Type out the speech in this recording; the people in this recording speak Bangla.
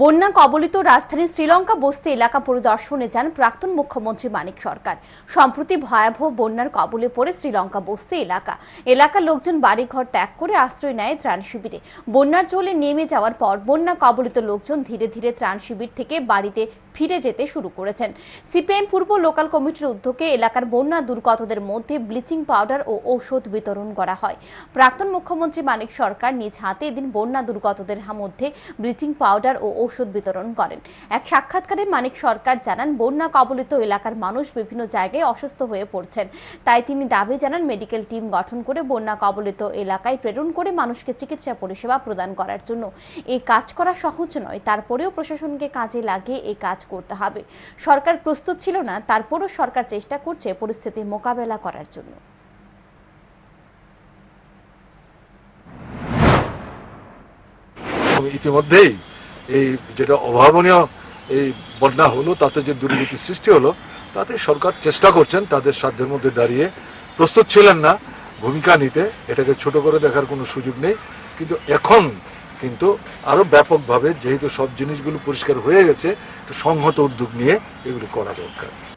বন্যা কবলিত রাজধানী শ্রীলঙ্কা বস্তি এলাকা পরিদর্শনে যান প্রাক্তন মুখ্যমন্ত্রী মানিক সরকার। সম্প্রতি ভয়াবহ বন্যার কবলে পড়ে শ্রীলঙ্কা বস্তি এলাকা। এলাকার লোকজন বাড়িঘর ত্যাগ করে আশ্রয় নেয় ত্রাণ শিবিরে। বন্যার জলে নেমে যাওয়ার পর বন্যা কবলিত লোকজন ধীরে ধীরে ত্রাণ শিবির থেকে বাড়িতে ফিরে যেতে শুরু করেছেন। সিপিএম পূর্ব লোকাল কমিটির উদ্যোগে এলাকার বন্যা দুর্গতদের মধ্যে ব্লিচিং পাউডার ও ঔষধ বিতরণ করা হয়। প্রাক্তন মুখ্যমন্ত্রী মানিক সরকার নিজ হাতে এদিন বন্যা দুর্গতদের মধ্যে ব্লিচিং পাউডার ও ঔষধ বিতরণ করেন। এক সাক্ষাৎকারে মানিক সরকার জানান, বন্যা কবলিত এলাকার মানুষ বিভিন্ন জায়গায় অসুস্থ হয়ে পড়ছেন। তাই তিনি দাবি জানান, মেডিকেল টিম গঠন করে বন্যা কবলিত এলাকায় প্রেরণ করে মানুষকে চিকিৎসা পরিষেবা প্রদান করার জন্য। এই কাজ করা সহজ নয়, তারপরেও প্রশাসনকে কাজে লাগিয়ে এই কাজ করতে হবে। সরকার প্রস্তুত ছিল না, তারপরও সরকার চেষ্টা করছে পরিস্থিতি মোকাবেলা করার জন্য। ইতিমধ্যেই এই যেটা অভাবনীয় এই বন্যা হলো, তাতে যে দুর্নীতির সৃষ্টি হলো, তাতে সরকার চেষ্টা করছেন তাদের সাধ্যের মধ্যে দাঁড়িয়ে। প্রস্তুত ছিলেন না ভূমিকা নিতে, এটাকে ছোট করে দেখার কোনো সুযোগ নেই। কিন্তু এখন কিন্তু আরও ব্যাপকভাবে, যেহেতু সব জিনিসগুলো পরিষ্কার হয়ে গেছে সংহত উদ্যোগ নিয়ে এগুলো করা দরকার।